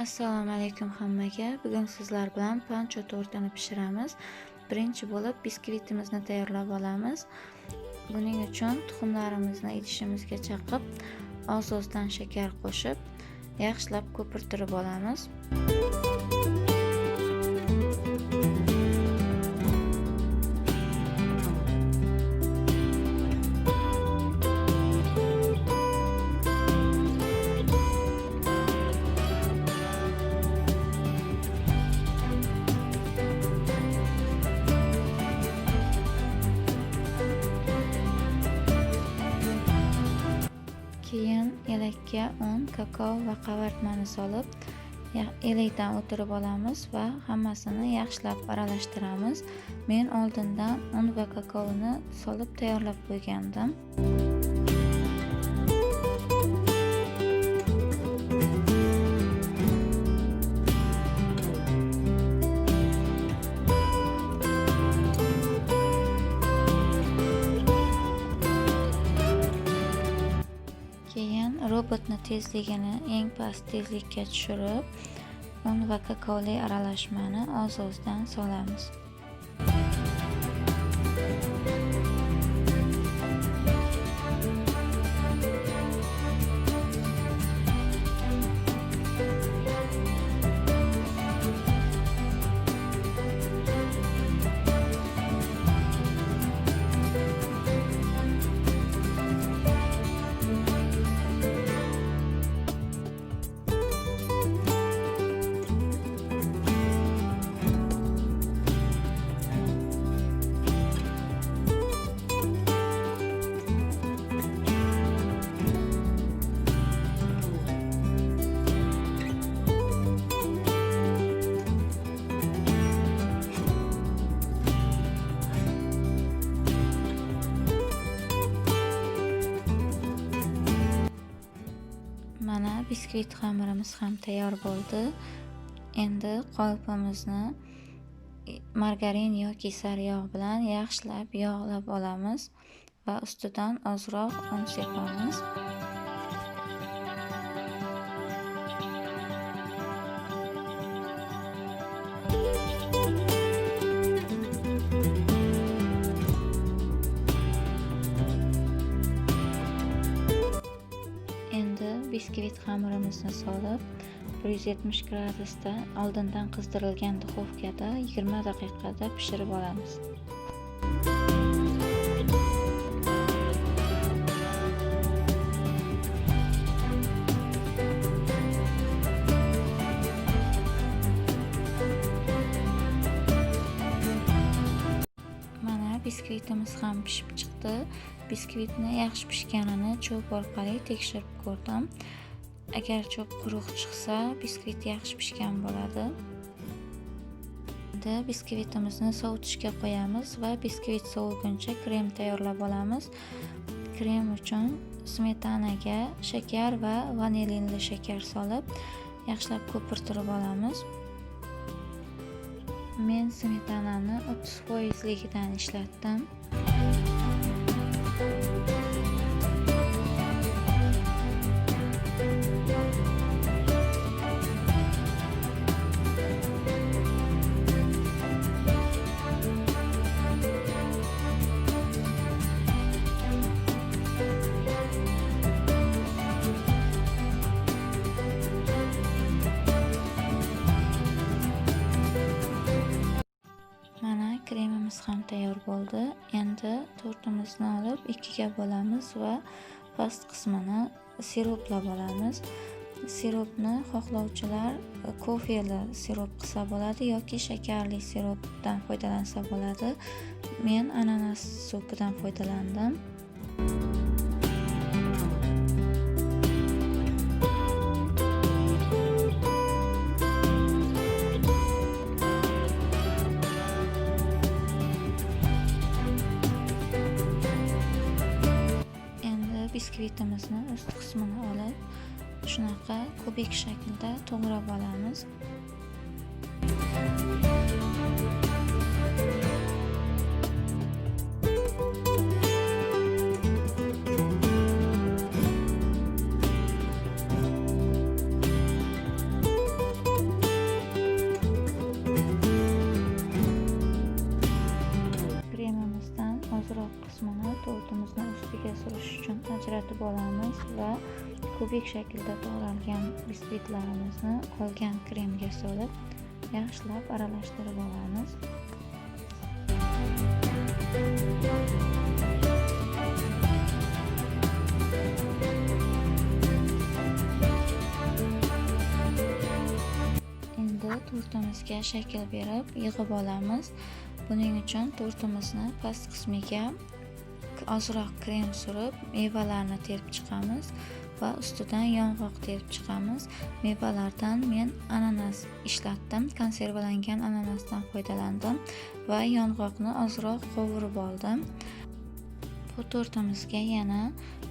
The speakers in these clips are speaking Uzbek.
Assalomu alaykum hammaga. Bugun sizlar bilan pancho tortini pishiramiz. Birinchi bo'lib biskvitimizni tayyorlab olamiz. Buning uchun tuxumlarimizni idishimizga chaqib, oz-ozdan shakar qo'shib, yaxshilab ko'pirtirib olamiz. Elakka un, kakao va qavartmani solib, elakdan o'tirib olamiz va hammasini yaxshilab aralashtiramiz. Men oldindan un va kakaoni solib tayyorlab qo'ygandim. Robotni tezligini eng past tezlikka tushirib, un va kakaoli aralashmani oz-ozdan solamiz. Biskvit xamirimiz ham tayyor bo'ldi. Endi qolipimizni margarin yoki sariyog' bilan yaxshilab yog'lab olamiz va ustidan ozroq un sepamiz. Biskvit xamirimizni solib, 170 gradusda oldindan qizdirilgan duxovkada 20 daqiqada pishirib olamiz. Mana biskvitimiz ham pishib chiqdi. Biskvitni yaxshi pishganini cho'p orqali tekshirib ko'rdim. Agar cho'p quruq chiqsa, biskvit yaxshi pishgan bo'ladi. Endi biskvitimizni sovutishga qo'yamiz va biskvit soviguncha krem tayyorlab olamiz. Krem uchun smetanaga shakar va vanilinli shakar solib, yaxshilab ko'pirtirib olamiz. Men smetanani 30% ishlatdim. Kremimiz ham tayyor bo'ldi. Endi tortimizni olib ikkiga bo'lamiz va past qismini siroplab olamiz. Siropni xohlovchilar kofeli sirop qilsa bo'ladi yoki shakarli siropdan foydalansa bo'ladi. Men ananas supidan foydalandim. Biskvitimizni ust qismini olib, shunaqa kubik shaklda to'g'rab olamiz. Olamiz va kubik shaklda to'g'ralgan biskvitlarimizni qolgan kremga solib yaxshilab aralashtirib olamiz. Endi tortimizga shakl berib yig'ib olamiz. Buning uchun tortimizni past qismiga ozroq krem surib mevalarni terib chiqamiz va ustidan yong'oq terib chiqamiz. Mevalardan men ananas ishlatdim konservalangan ananasdan foydalandim va yong'oqni ozroq qovurib oldim. Bu tortimizga yana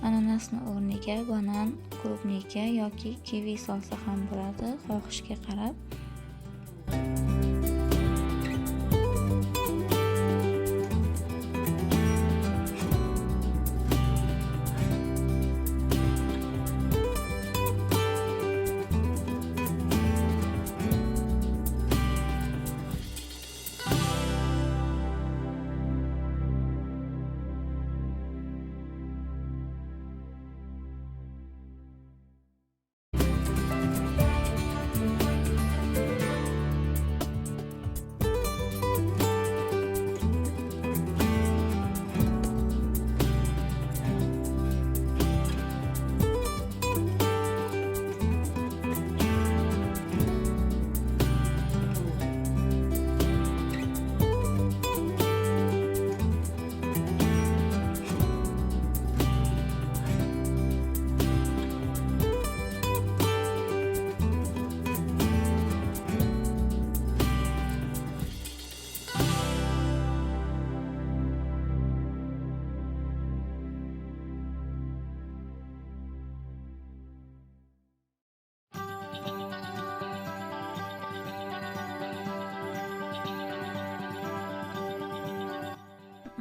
ananasni o'rniga banan klubnika yoki kivi solsa ham bo'ladi xohishga qarab.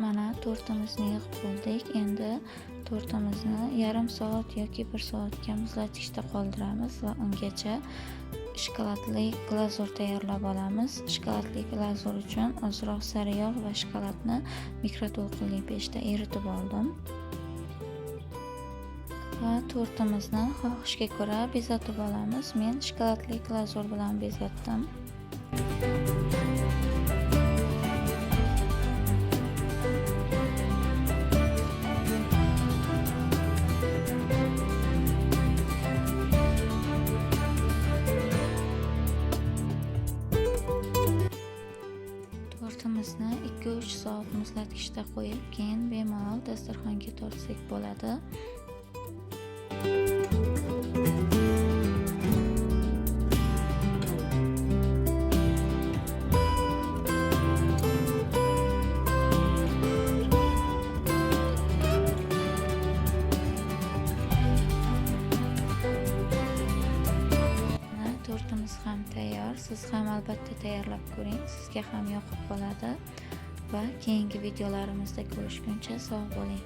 Mana tortimizni yig'ib bo'ldik. Endi tortimizni yarim soat yoki bir soatga muzlatgichda qoldiramiz va ungacha shokoladli glazur tayyorlab olamiz. Shokoladli glazur uchun ozroq sariyog' va shokoladni mikroto'lqinli pechda eritib oldim. Va tortimizni xohishga ko'ra bezatib olamiz. Men shokoladli glazur bilan bezatdim. Soat muzlatgichda qo'yib keyin bemalol dasturxonga tortsak bo'ladi. Mana tortimiz ham tayyor. Siz ham albatta tayyorlab ko'ring sizga ham yoqib qoladi va keyingi videolarimizda ko'rishguncha sog' bo'ling